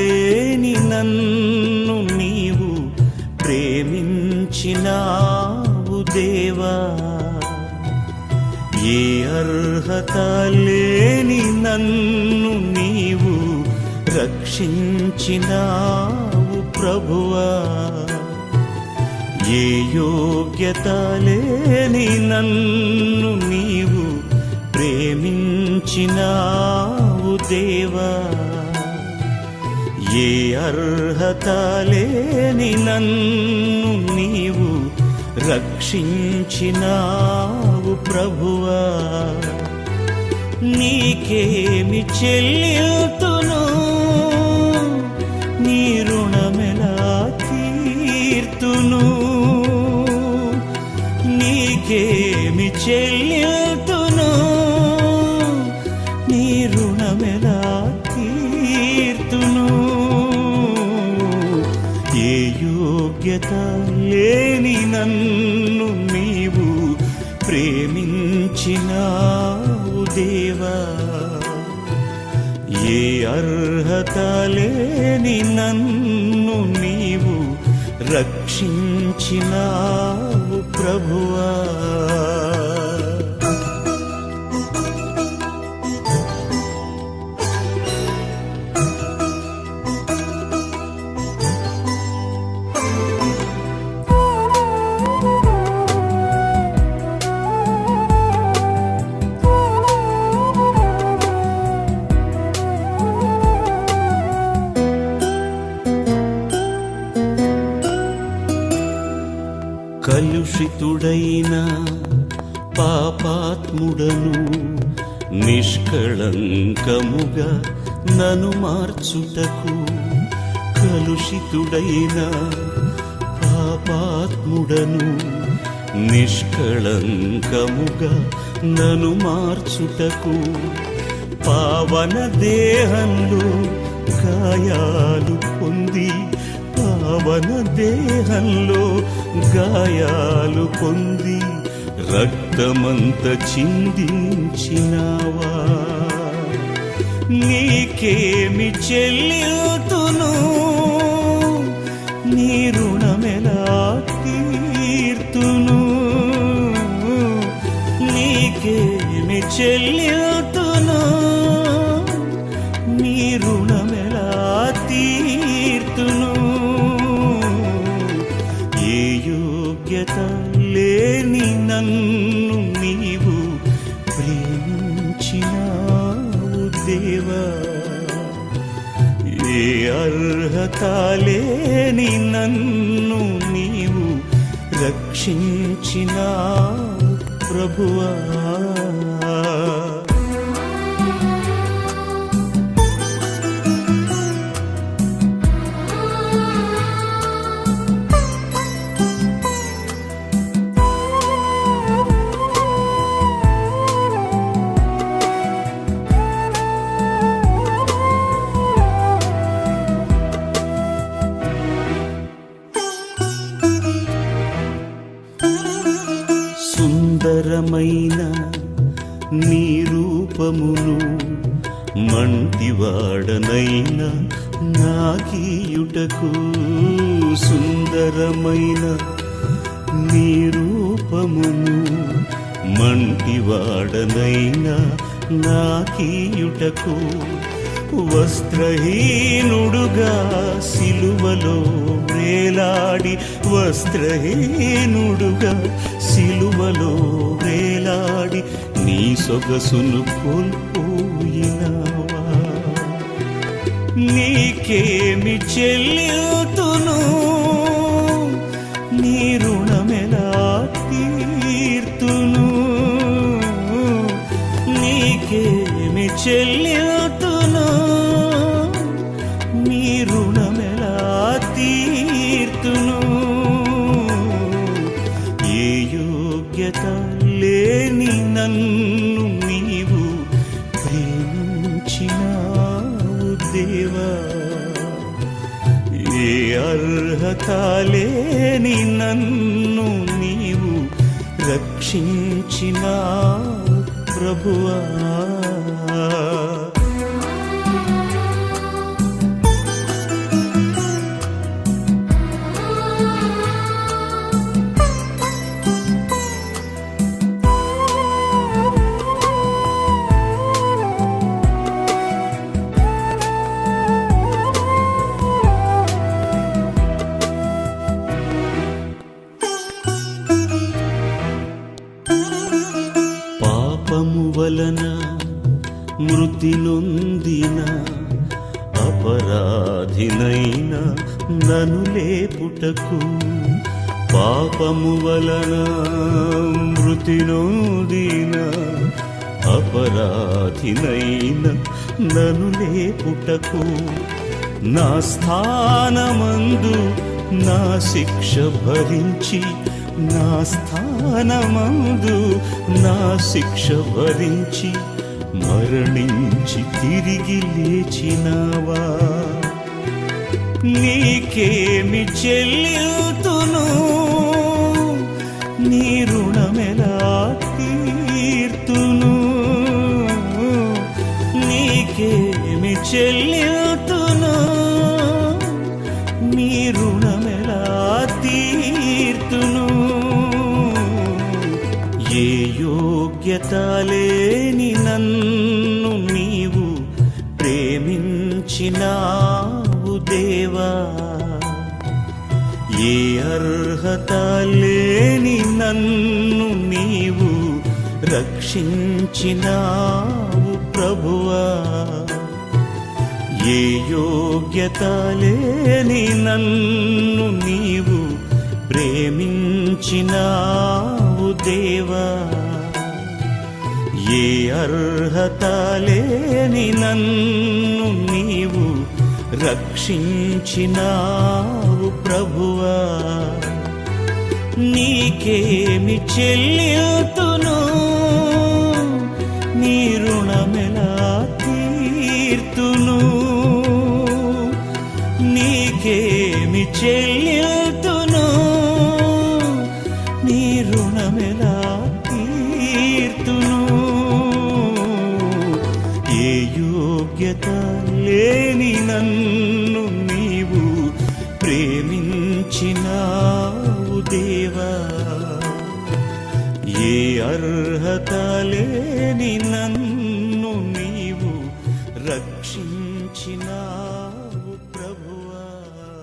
లేని నన్ను నీవు ప్రేమించినావు దేవా. ఏ అర్హత లేని నన్ను నీవు రక్షించినావు ప్రభువా. ఏ యోగ్యత లేని నన్ను నీవు ప్రేమించినావు దేవా. ఏ అర్హత లేని నన్ను నీవు రక్షించినావు ప్రభువా. నీకేమి చెల్లితును నీ రుణమెలా తీర్తును? నీకేమి చెల్లి ప్రేమించినావు దేవా. ఏ అర్హత లేని నన్ను నీవు రక్షించినావు ప్రభువా. కలుషితుడైన పాపాత్ముడను నిష్కళంకముగా నను మార్చుటకు కలుషితుడైన పాపాత్ముడను నిష్కళంకముగా నను మార్చుటకు పావన దేహంలో గాయాలు పొంది పవన దేహంలో గాయాలు పొంది రక్తమంత చిందించినావా? నీకేమి చెల్లితును నన్ను నీవు ప్రేమించినావు దేవా. ఏ అర్హత లేని నన్ను నీవు రక్షించినావు ప్రభువా. సుందరమైన నీ రూపమును మంటివాడనైన నాకీయుటకు సుందరమైన నీ రూపమును మంటివాడనైన నాకీయుటకు వస్త్రహీనుడుగా సిలువలో వేలాడి వస్త్రహీనుడుగా సిలువలో వేలాడి నీ సొగసును కోల్పోయినావా? నీకేమి చెల్లితును నీ రుణమెలా తీర్తును? నీకేమి చెల్లితును శివా. దేవా ఏ అర్హత లేని నన్ను నీవు రక్షించిన ప్రభువా. నను లేపుటకు పాపము వలన మృతి అపరాధినైన నను లేపుటకు నా స్థానమందు నా శిక్ష భరించి నా స్థానమందు నా శిక్ష భరించి మరణించి తిరిగి లేచినావా? నీకేమి చెల్లితును నీ రుణమెలా తీర్తును? నీకేమి చెల్లితును నీ రుణమెలా తీర్తును? ఏ యోగ్యత లేని నన్ను నీవు ప్రేమించినా దేవా ఏ అర్హత లేని నన్ను నీవు రక్షించినావు ప్రభువా. ఏ యోగ్యత లేని నన్ను నీవు ప్రేమించినావు దేవా. ఏ అర్హత లేని నన్ను రక్షించినావు ప్రభువా. నీకేమి చెల్లితును? నీ రుణమెలా తీర్తును? నీకేమి చెల్లితును? నీ రుణమెలా తీర్తును? ఏ యోగ్యత లేని నన్ను ఏ